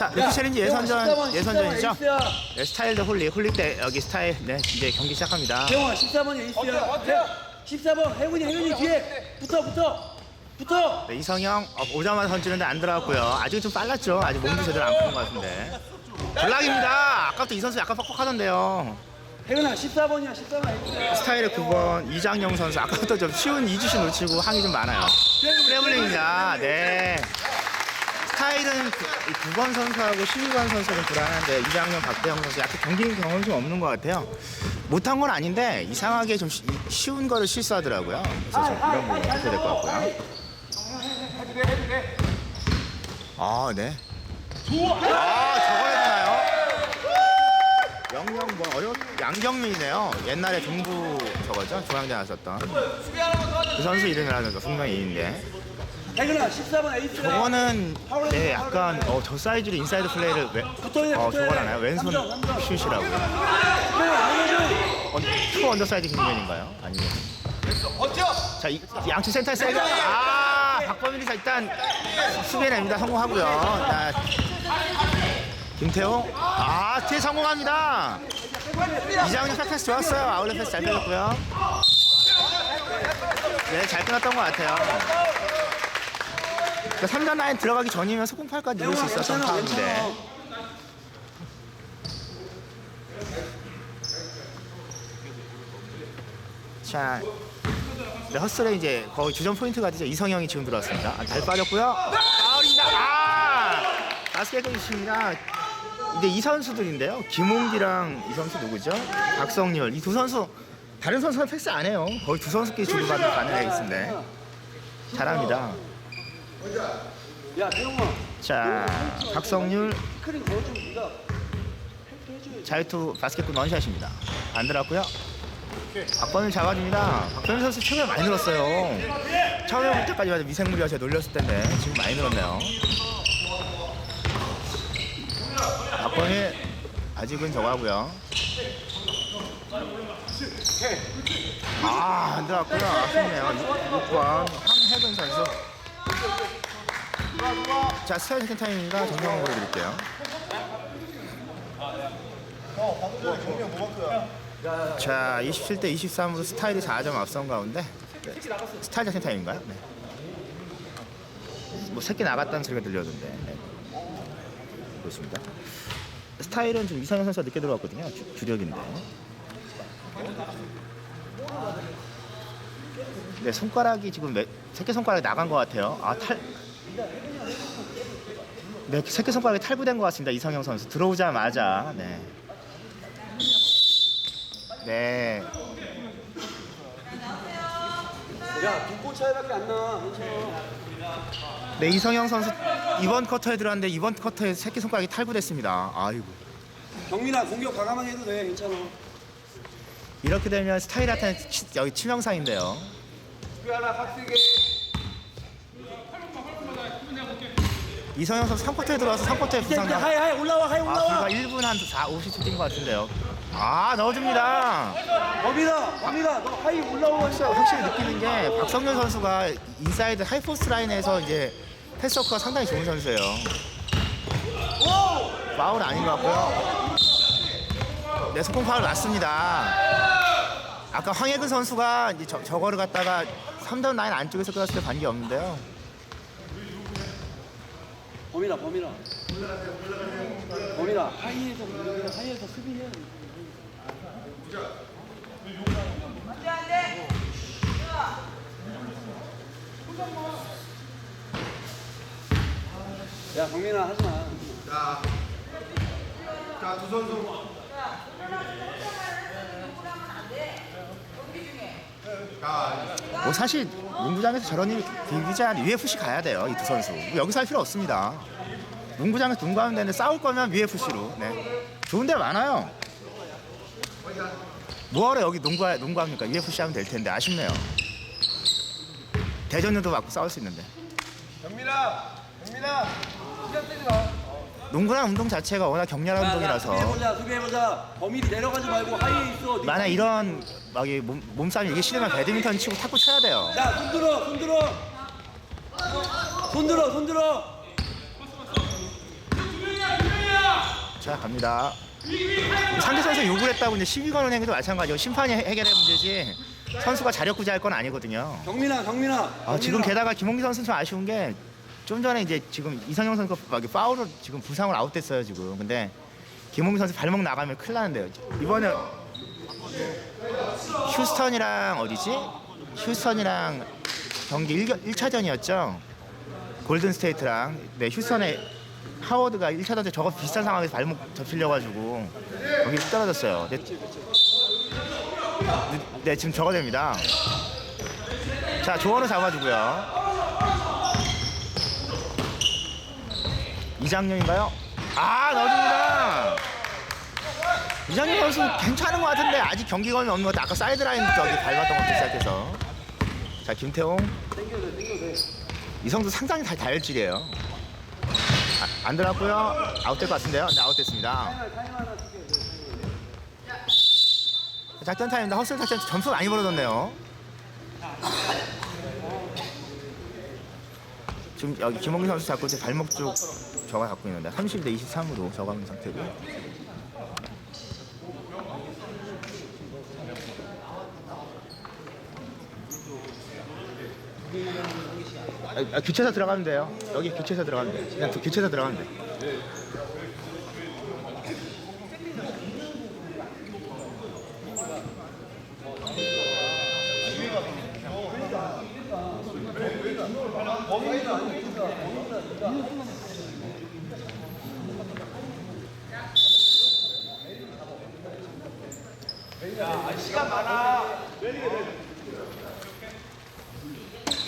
자, 루키 챌린지 예선전, 14번, 예선전이죠? 14번 에이스야. 네, 스타일도 홀리, 홀리 때 여기 스타일, 네, 이제 경기 시작합니다. 대영아 14번이 에이스야. 14번 혜훈이 혜훈이 뒤에 붙어 붙어 붙어. 네, 이성형 어, 오자마자 던지는데 안 들어갔고요. 아직 좀 빨랐죠. 아직 몸도 제대로 안 푸는 것 같은데. 전락입니다. 아까부터 이 선수 약간 뻑뻑하던데요. 혜훈아 14번이야 14번 에이스야. 스타일의 9번 이장영 선수 아까부터 좀 쉬운 이주시 놓치고 항이 좀 많아요. 트래블링입니다. 네. 스타일은 9번 선수하고 12번 선수는 불안한데 이장영 박대영 선수 약간 경기 경험 좀 없는 것 같아요. 못한 건 아닌데 이상하게 좀 쉬- 쉬운 거를 실수하더라고요. 그래서 좀 이런 부분 어떻게 될것 같고요. 아, 네. 아, 저걸 해주나요? 영영 뭐 어려 양경민이네요. 옛날에 동부 저거죠 중앙대 나왔었던 그 선수 이름이라는 거 분명히 있는데 혜훈아 14번 에이스야. 저거는 네 약간 어, 저 사이즈로 인사이드 플레이를 왜, 붙어야 돼, 어 붙어야 저걸 돼. 하나요? 왼손 삼점, 삼점. 슛이라고. 어, 투 언더사이드 킹맨인가요? 아니면 자 이, 양측 센터 세가 아 박범일이 자 일단 수비해냅니다. 성공하고요. 자, 김태호. 아 뒤에 성공합니다. 이장훈이 패스 좋았어요. 아울렛 패스 잘 빼줬고요. 네잘 끊었던 것 같아요 그러니까 3단 라인 들어가기 전이면 소금팔까지 누를 수 있었던 괜찮아 괜찮아. 자, 네, 허슬에 이제 거의 주전 포인트가 되죠. 이성형이 지금 들어왔습니다. 아, 잘 빠졌고요. 파울입니다. 아! 바스켓 있습니다. 이제 이 선수들인데요. 김홍기랑 이 선수 누구죠? 박성열. 이두 선수 다른 선수는 패스 안 해요. 거의 두 선수끼리 주고받는 가능하게 있는데 잘합니다. 자, 박성률 자유투 바스켓볼 원샷입니다. 안 들어갔고요. 박범일 잡아줍니다. 박범일 선수 체격이 많이 늘었어요. 처음에 볼 때까지만 해도 미생물이라 제가 놀렸을 텐데 지금 많이 늘었네요. 박범일 아직은 저거 하고요. 아, 안 들어갔고요. 아쉽네요. 6번 황혜근 선수. 자, 스타일 세컨 타임입니다. 정정을 보여드릴게요. 자, 27대 23으로 스타일이 4점 앞선 가운데 스타일 자신 타임인가요? 네. 뭐 새끼 나갔다는 소리가 들려던데. 네. 그렇습니다. 스타일은 좀 이상현 선수가 늦게 들어왔거든요. 주, 주력인데. 네, 손가락이 지금 몇, 새끼 손가락이 나간 것 같아요. 아, 탈. 네, 새끼 손가락이 탈부된 것 같습니다. 이상형 선수 들어오자마자. 네. 네. 야두골 차이밖에 안나 괜찮아 네, 이성형 선수 이번 쿼터에 들어왔는데 이번 쿼터에 새끼 손가락이 탈구됐습니다. 아이고. 경민아 공격 과감하게 해도 돼 괜찮아 이렇게 되면 스타일한테는 치- 여기 치명상인데요. 이성형 선수 3쿼터에 들어와서 3쿼터에 이제 부상 이제 당 하이 하이 올라와 하이 아, 올라와 불과 1분 한 4, 50초 뛴것 같은데요. 아, 넣어줍니다. 범이다 범이다 너 하이 올라오고 있어 확실히 느끼는 게 박성현 선수가 인사이드 하이포스트 라인에서 이제 패스워크가 상당히 좋은 선수예요. 파울 아닌 것 같고요. 네, 속공 파울 맞습니다. 아까 황혜근 선수가 이제 저, 저거를 갖다가 3단 라인 안쪽에서 끌었을 때 관계 없는데요. 범이다 범이다 범이다 하이에서 하이에서 수비해야 돼. 야 경민아 하지마. 자두 선수 뭐 사실 농구장에서 저런 일이 비비지 않 UFC 가야 돼요 이 두 선수. 뭐 여기서 할 필요 없습니다. 농구장에서 농구하면 되는데 싸울 거면 UFC로. 네. 좋은 데 많아요. 뭐하러 여기 농구 농구합니까? UFC 하면 될 텐데 아쉽네요. 대전도 맞고 싸울 수 있는데. 경민아! 경민아! 시간 쓰지 마. 농구랑 운동 자체가 워낙 격렬한 운동이라서. 수비해보자 수비해보자. 범일이 내려가지 말고 하이에 있어. 만약 이런 막이 몸, 몸싸움이 이게 싫으면 배드민턴 치고 탁구 쳐야 돼요 자 손 들어 손 들어 손 들어 손 들어 자 갑니다. 상대 선수 욕을 했다고 이제 시비 거는 행위도 마찬가지고 심판이 해- 해결해 문제지 선수가 자력구제할 건 아니거든요. 경민아 경민아. 아, 지금 게다가 김홍기 선수 좀 아쉬운 게 좀 전에 이제 지금 이성영 선수가 막 이렇게 파울로 지금 부상으로 아웃됐어요 지금. 근데 김홍기 선수 발목 나가면 큰일 나는데요. 이번에 휴스턴이랑 어디지? 휴스턴이랑 경기 1, 차전이었죠 골든 스테이트랑 네 휴스턴의 하워드가 1차전 때 저거 비슷한 상황에서 발목 접히려 가지고 여기 떨어졌어요. 네, 네 지금 저거 됩니다. 자 조원우 잡아주고요. 이장년인가요? 아 넣어줍니다. 이장년 선수 괜찮은 것 같은데 아직 경기감이 없는 것 같아. 아까 사이드라인 저기 밟았던 것도 시작해서. 자 김태용. 이 선수 상당히 다 다혈질이에요. 아, 안 들어갔고요. 아웃될 것 같은데요. 네 아웃됐습니다. 작전 타임입니다. 헛슬 작전 점수 많이 벌어졌네요. 지금 여기 김홍기 선수 잡고 이제 발목 쪽 저가 갖고 있는데 30 대 23으로 저가 있는 상태고. 아, 아, 교체사 들어가면 돼요. 여기 교체사 들어가면 돼. 그냥 교체사 들어가면 돼.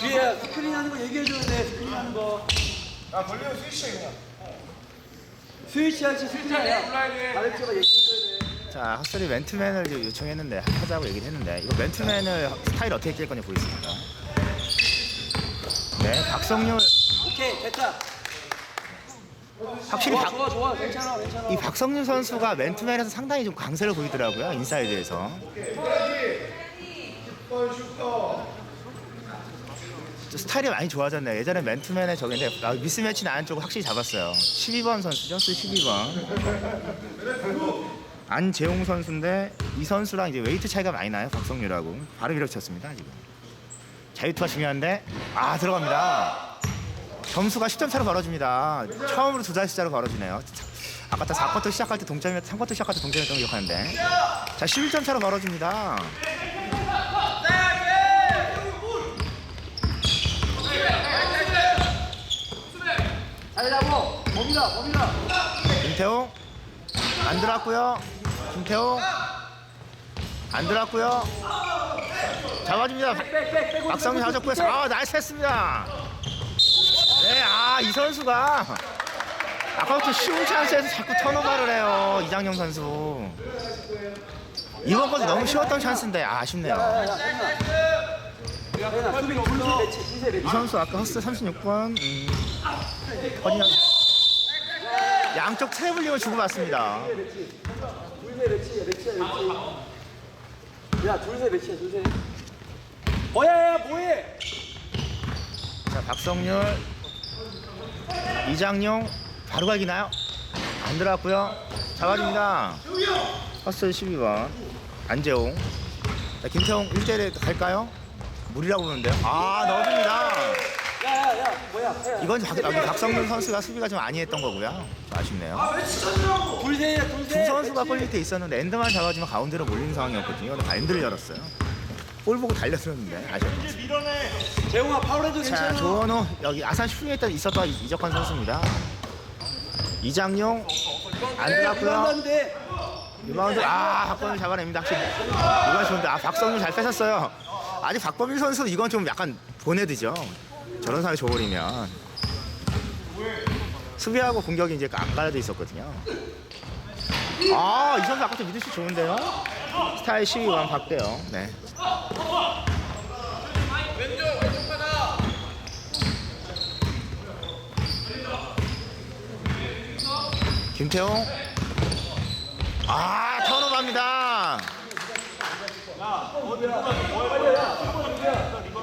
뒤에 스크린 하는 거 얘기해줘야 돼. 스크린 하는 거. 야 걸리면 스위치 그냥. 스위치 할지 스크린이야. 가르쳐가 얘기해줘야 돼. 자, 헛소리 맨투맨을 이제 요청했는데 하자고 얘기를 했는데 이거 맨투맨을 스타일 어떻게 낄 건지 보겠습니다. 네, 박성률 오케이 됐다. 확실히 좋아 박, 좋아 좋아 괜찮아 괜찮아. 이 박성률 선수가 맨투맨에서 상당히 좀 강세를 보이더라고요 인사이드에서. 저 스타일이 많이 좋아졌네요. 예전에 맨투맨의 저긴데 아, 미스매치 나는 쪽을 확실히 잡았어요. 12번 선수죠, 스 12번. 안재홍 선수인데 이 선수랑 이제 웨이트 차이가 많이 나요, 박성률하고. 바로 밀어쳤습니다 지금. 자유투가 중요한데 아 들어갑니다. 점수가 10점 차로 벌어집니다. 처음으로 두 자릿수로 벌어지네요. 아까 다 4쿼터 시작할 때 동점이었, 3쿼터 시작할 때 동점이었던 거 기억하는데. 자, 11점 차로 벌어집니다. 잘하고 범이다 범이다. 김태호 안 들어왔고요. 김태호 안 들어왔고요. 잡아줍니다. 박성민 잡아줬고요. 아, 나이스 했습니다. 네, 아, 이 선수가 아까부터 쉬운 찬스에서 자꾸 턴오버를 해요. 이장영 선수. 이번 것도 너무 쉬웠던 찬스인데 아, 아쉽네요. 이 선수 아까 허스 36번 음, 허니언 양쪽 트래블링을 주고받습니다. 둘세 매치야 매치야 매치. 야 둘세 매치야 둘세. 뭐야 야 뭐해? 자 박성률 이장용 바로 갈기나요? 안 들어갔고요. 잡아줍니다. 허스 12번 안재홍 자, 김태홍 1대1 갈까요? 무리라고 보는데요. 아 넣어줍니다. 야야야 뭐야? 야. 이건 박, 여기 박성률 선수가 수비가 좀 많이 했던 거고요. 좀 아쉽네요. 둘세야 둘세. 두 선수가 골 밑에 있었는데 엔드만 잡아주면 가운데로 몰리는 상황이었거든요. 근데 엔드를 열었어요. 볼 보고 달려들었는데 아쉬웠습니다. 재홍아 파울해도 자 괜찮아. 조원호 여기 아산 슈에 있었던 이적환 선수입니다. 이장용 안 들어갔고요. 한다는데. 리바운드 아 박범일 잡아냅니다. 확실히 이건 좋은데 아 박성률 잘 뺏었어요. 아직 박범일 선수 이건 좀 약간 보내드죠. 저런 상황이 줘버리면 수비하고 공격이 이제 안 갈라져 있었거든요. 아 이 선수 아까부터 미드슛 좋은데요. 스타일 12번 박대요. 네. 김태용 아 턴오버입니다.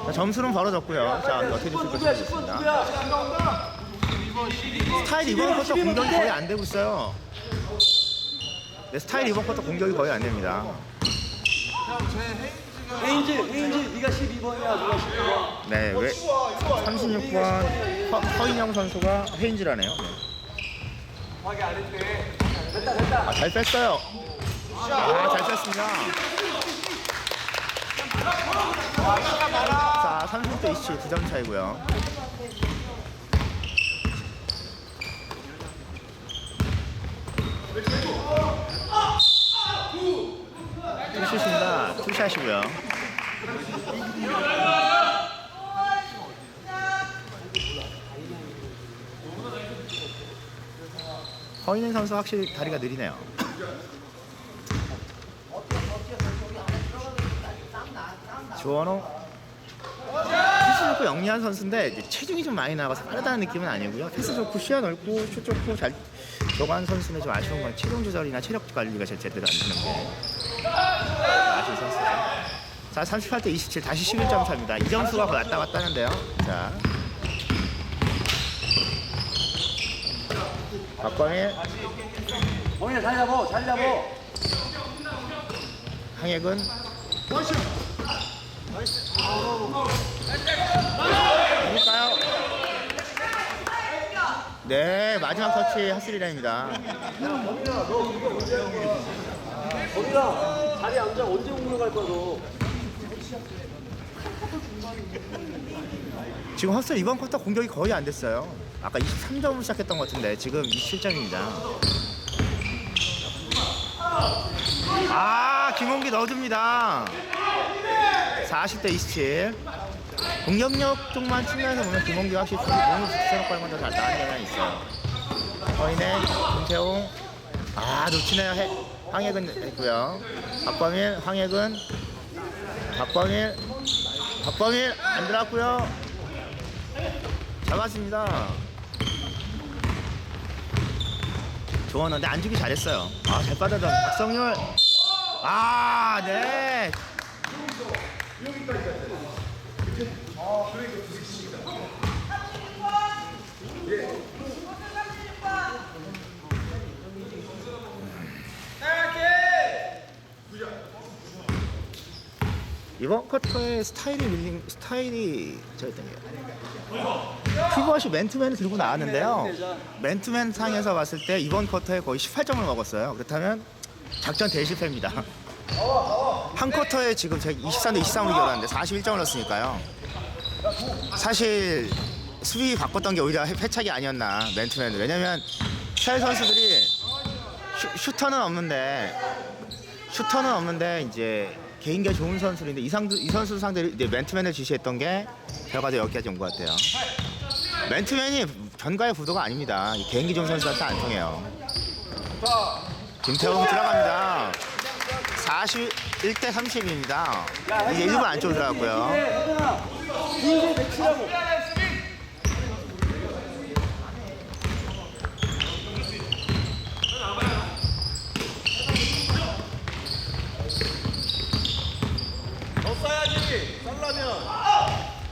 자, 점수는 벌어졌고요. 자 어떻게 누구야 것인지 10번 보겠습니다. 누구야? 스타일 이번 쿼터 공격이 거의 안 되고 있어요. 네, 스타일 이번 쿼터 공격이 거의 안 됩니다. 헤인즈, 헤인즈, 네가 12번이야, 누가 12번. 네, 왜 36번 허, 허인영 선수가 헤인즈라네요. 네. 아, 잘 뺐어요. 아, 잘 뺐습니다. 자, 30대 27 2점 차이고요. 투슛입니다. 투샷이고요. 허인영 선수 확실히 다리가 느리네요. 조원호 패스 좋고 영리한 선수인데 체중이 좀 많이 나가서 빠르다는 느낌은 아니고요. 패스 좋고 시야 넓고 슛 좋고 잘 저간 선수는 좀 아쉬운 건 체중 조절이나 체력 관리가 제- 제대로 안 되는 게 아쉬운 선수죠. 자 38대 27 다시 11점 차입니다. 이 점수가 더 왔다 갔다 하는데요. 자 박광일 범인아, 잘 잡어, 잘 잡어. 항액은 네 마지막 터치 하스리라입니다 범인아, 자리 앉아. 언제 공격 갈 거야, 너? 지금 헛슬 이번 쿼터 공격이 거의 안 됐어요 아까 23점으로 시작했던 것 같은데 지금 27점입니다 아 김홍기 넣어줍니다 40대 27 공격력 쪽만 측면에서 보면 김홍기가 확실히 몸을 붙여놓고 더잘 나가는 경향이 있어요. 거인의 김태홍 아 놓치네요. 해, 황혜근 했고요. 박광일 황혜근. 박광일. 박광일 안 들어갔고요. 잡았습니다. 조원호인데 안 주기 잘했어요. 아 잘 빠져서 박성률. 아 네 이번 스타일이 밀린 스타일이 저기 때문에 피벗이 맨투맨을 들고 나왔는데요. 맨투맨 상에서 봤을 때 이번 쿼터에 거의 18점을 먹었어요. 그렇다면 작전 대실패입니다. 한 쿼터에 지금 제가 23대 23으로 이겨놨는데 41점을 넣었으니까요. 사실 수비 바꿨던 게 오히려 패착이 아니었나 맨투맨 왜냐면 스타일 선수들이 슈, 슈터는 없는데 슈터는 없는데 이제 개인기가 좋은 선수인데 이, 상도, 이 선수 상대로 이제 맨투맨을 지시했던 게 결과적으로 여기까지 온 것 같아요. 맨투맨이 전가의 구도가 아닙니다. 이 개인기 좋은 선수한테 안 통해요. 김태형 들어갑니다. 41대 30입니다. 이제 일부 안쪽으로 들어갔고요. 혜준아, 인생 배치라고. 넣었어야지. 살라면.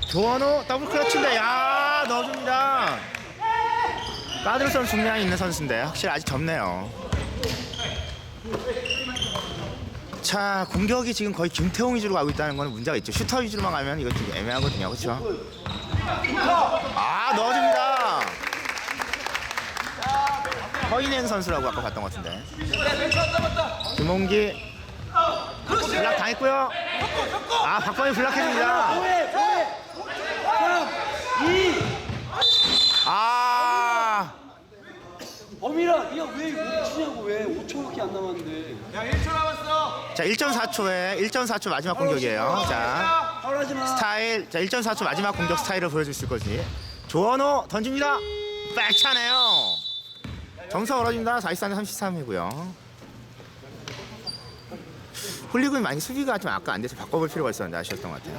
조원호 더블 클러치인데 야 넣어줍니다. 까드로선 중량이 있는 선수인데 확실히 아직 젊네요. 자 공격이 지금 거의 김태용 위주로 가고 있다는 건 문제가 있죠. 슈터 위주로만 가면 이거 좀 애매하거든요. 그렇죠? 아 넣어줍니다. 허인행 선수라고 아까 봤던 것 같은데. 김홍기 블락 당했고요. 아. 3, 2. 아 범인아, 네가 왜 멈추냐고, 왜. 5초밖에 안 남았는데. 야 1초 남았어. 자 1.4초에 1.4초 마지막 공격이에요. 자 마. 스타일 자 1.4초 마지막 공격 스타일을 보여줄 수 있을 거지. 조원호 던집니다. 백차네요. 점수 벌어집니다. 43대 33이고요. 홀리그이 많이 수비가 좀 아까 안 돼서 바꿔볼 필요가 있었는데 아쉬웠던 것 같아요.